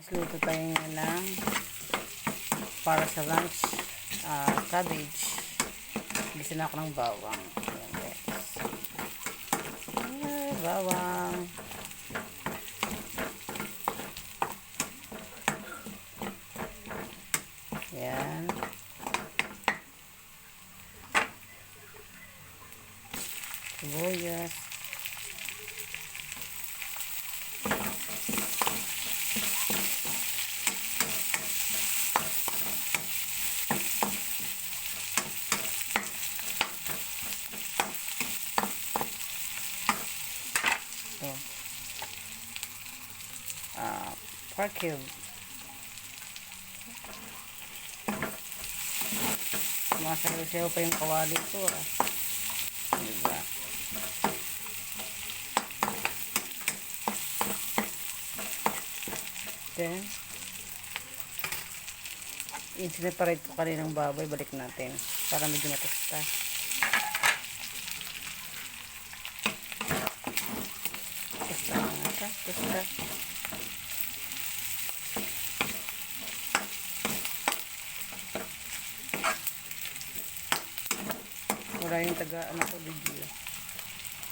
Guys, luto tayo ng para sa lunch ah, cabbage. Gisa na ako ng bawang. Ayan guys. Ay, bawang. Ayan. Sibuyas. Ito. Ah, pork cube. Masayaw-sayaw pa yung kawali ko ah. Diba? Then, yung sineparate ko kaninang baboy, balik natin. Para medyo matasta. Tasta na nga Tasta. Wala yung taga, ano ko, video.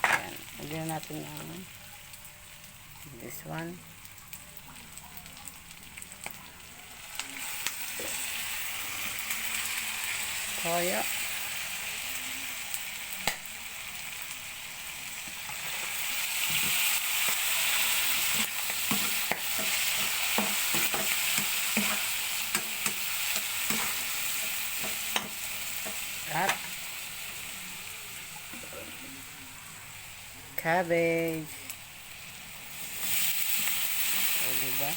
Ayan. Lagyan natin ng this one. Toyo. At cabbage. O, diba?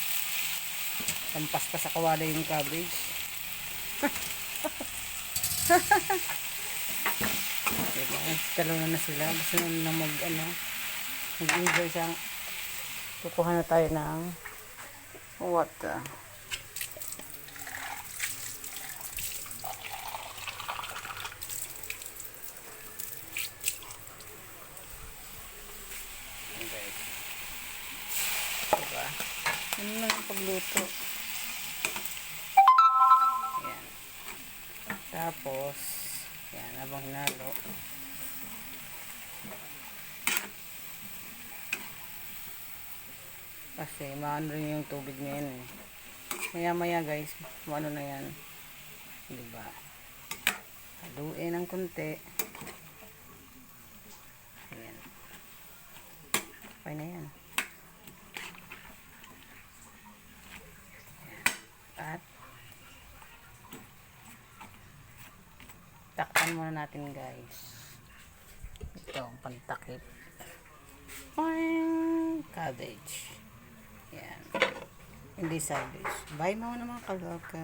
Tampas pa sa kawala yung cabbage. diba? Talo na na sila. Gusto na na mag, ano, mag-enjoy sa kukuha na tayo ng what the Okay. Diba? Ano na yung pagluto? Ayan. Tapos, yan, habang hinalo. Kasi, maano rin yung tubig na yan eh. Maya maya guys, maano na yan. Diba? Haluin ng konti. Ayan. Okay na yan. Takpan muna natin guys. Ito ang pantakip. Boing! Cabbage. Yan. Hindi savage. Bye muna mga kaloka.